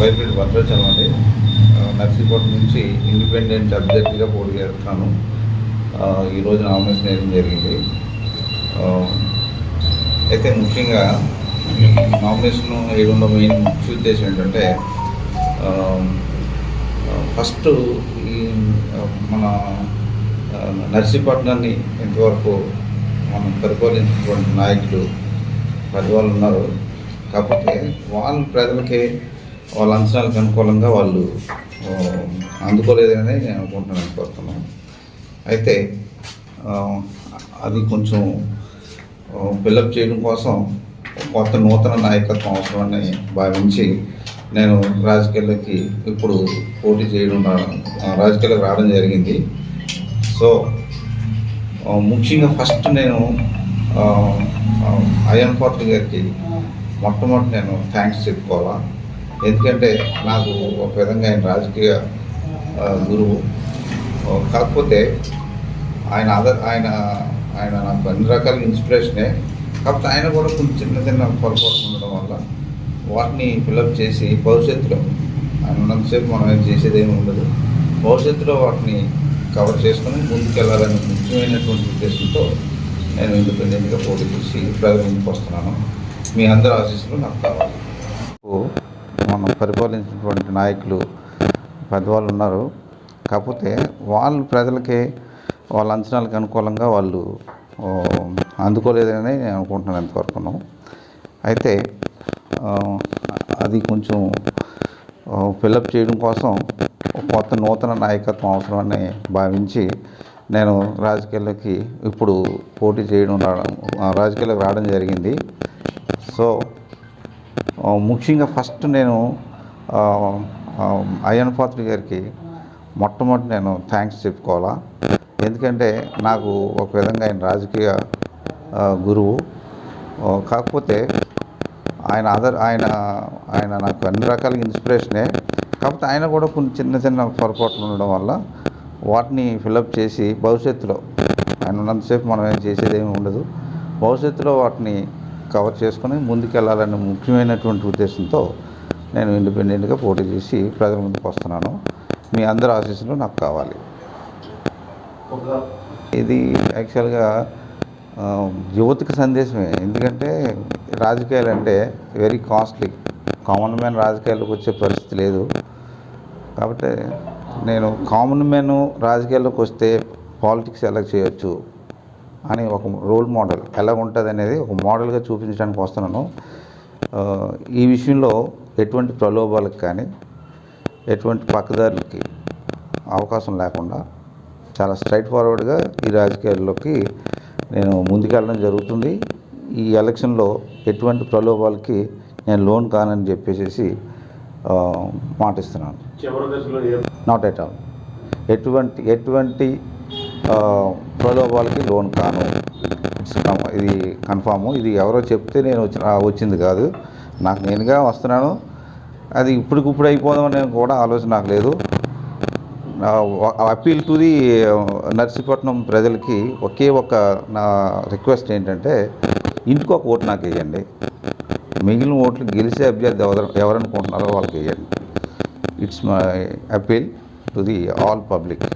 బయలుపేట భద్రాచలం అండి. ఆ, నర్సీపట్నం నుంచి ఇండిపెండెంట్ అభ్యర్థిగా పోటీ చేస్తున్నాను ఈరోజు నామినేషన్ వేయడం జరిగింది. అయితే ముఖ్యంగా నామినేషన్ వేయడంలో మెయిన్ ముఖ్య ఉద్దేశం ఏంటంటే ఫస్ట్ ఈ మన నర్సీపట్నాన్ని ఇంతవరకు మనం పరిపాలించినటువంటి నాయకులు పది వాళ్ళు ఉన్నారు. కాకపోతే వాళ్ళు ప్రజలకి వాళ్ళ అంచనాలకు అనుకూలంగా వాళ్ళు అందుకోలేదని నేను అనుకుంటున్నాను అనుకుంటున్నాను అయితే అది కొంచెం ఫిల్అప్ చేయడం కోసం కొత్త నూతన నాయకత్వం అవసరమని భావించి నేను రాజకీయాల్లోకి ఇప్పుడు పోటీ చేయడం రాజకీయాలకు రావడం జరిగింది. సో ముఖ్యంగా ఫస్ట్ నేను అయ్యన్ పాత్ర గారికి మొట్టమొదటి నేను థ్యాంక్స్ చెప్పుకోవాలా? ఎందుకంటే నాకు ఒక విధంగా ఆయన రాజకీయ గురువు. కాకపోతే ఆయన అదర్ ఆయన ఆయన నాకు అన్ని రకాల ఇన్స్పిరేషనే. కాకపోతే ఆయన కూడా కొంచెం చిన్న చిన్న పొరపాటు ఉండడం వల్ల వాటిని ఫిలప్ చేసి భవిష్యత్తులో ఆయన ఉన్నంతసేపు మనం ఏం చేసేది ఏమి ఉండదు. భవిష్యత్తులో వాటిని కవర్ చేసుకొని ముందుకెళ్ళాలనే ముఖ్యమైనటువంటి ఉద్దేశంతో నేను ఇండిపెండెంట్గా పోటీ చేసి ప్రజల ముందుకు వస్తున్నాను. మీ అందరి ఆశీస్సులు నాకు కావాలి. మనం పరిపాలించినటువంటి నాయకులు పెద్దవాళ్ళు ఉన్నారు. కాకపోతే వాళ్ళు ప్రజలకి వాళ్ళ అంచనాలకు అనుకూలంగా వాళ్ళు అందుకోలేదని నేను అనుకుంటున్నాను ఎంతవరకును అయితే అది కొంచెం ఫిలప్ చేయడం కోసం కొత్త నూతన నాయకత్వం అవసరమని భావించి నేను రాజకీయాల్లోకి ఇప్పుడు పోటీ చేయడం రావడం ఆ, రాజకీయాలకు రావడం జరిగింది. సో ముఖ్యంగా ఫస్ట్ నేను అయ్యన్ పాత్రి గారికి మొట్టమొదటి నేను థ్యాంక్స్ చెప్పుకోవాలా. ఎందుకంటే నాకు ఒక విధంగా ఆయన రాజకీయ గురువు. కాకపోతే ఆయన ఆధార్ ఆయన ఆయన నాకు అన్ని రకాల ఇన్స్పిరేషనే. కాకపోతే ఆయన కూడా కొన్ని చిన్న చిన్న పొరపాట్లు ఉండడం వల్ల వాటిని ఫిలప్ చేసి భవిష్యత్తులో ఆయన ఉన్నంతసేపు మనం ఏం చేసేది ఏమి ఉండదు. భవిష్యత్తులో వాటిని కవర్ చేసుకొని ముందుకెళ్ళాలనే ముఖ్యమైనటువంటి ఉద్దేశంతో నేను ఇండిపెండెంట్గా పోటీ చేసి ప్రజల ముందుకు వస్తున్నాను. మీ అందరి ఆశీస్సులు నాకు కావాలి. ఇది యాక్చువల్గా యువతకి సందేశమే. ఎందుకంటే రాజకీయాలు అంటే వెరీ కాస్ట్లీ. కామన్ మ్యాన్ రాజకీయాల్లోకి వచ్చే పరిస్థితి లేదు. కాబట్టి నేను కామన్ మ్యాన్ రాజకీయాల్లోకి వస్తే పాలిటిక్స్ ఎలా చేయొచ్చు? అని ఒక రోల్ మోడల్ ఎలా ఉంటుంది అనేది ఒక మోడల్గా చూపించడానికి వస్తున్నాను. ఈ విషయంలో ఎటువంటి ప్రలోభాలకు కానీ ఎటువంటి పక్కదారులకి అవకాశం లేకుండా చాలా స్ట్రైట్ ఫార్వర్డ్గా ఈ రాజకీయాల్లోకి నేను ముందుకెళ్ళడం జరుగుతుంది. ఈ ఎలక్షన్లో ఎటువంటి ప్రలోభాలకి నేను లోన్ కానని చెప్పేసి మాటిస్తున్నాను. నాట్ ఎట్ ఆల్ ఎటువంటి ఎటువంటి ప్రలోభాలకి లోన్ కాను ఇది కన్ఫాము. ఇది ఎవరో చెప్తే నేను వచ్చింది కాదు. నాకు నేనుగా వస్తున్నాను. అది ఇప్పటికిప్పుడు అయిపోదామని కూడా ఆలోచన నాకు లేదు. అప్పీల్ టు ది నర్సీపట్నం ప్రజలకి ఒకే ఒక నా రిక్వెస్ట్ ఏంటంటే ఇంటికి ఒక ఓటు నాకు వేయండి. మిగిలిన ఓట్లు గెలిచే అభ్యర్థి ఎవరు ఎవరనుకుంటున్నారో వాళ్ళకి వేయండి. It's my appeal to the all public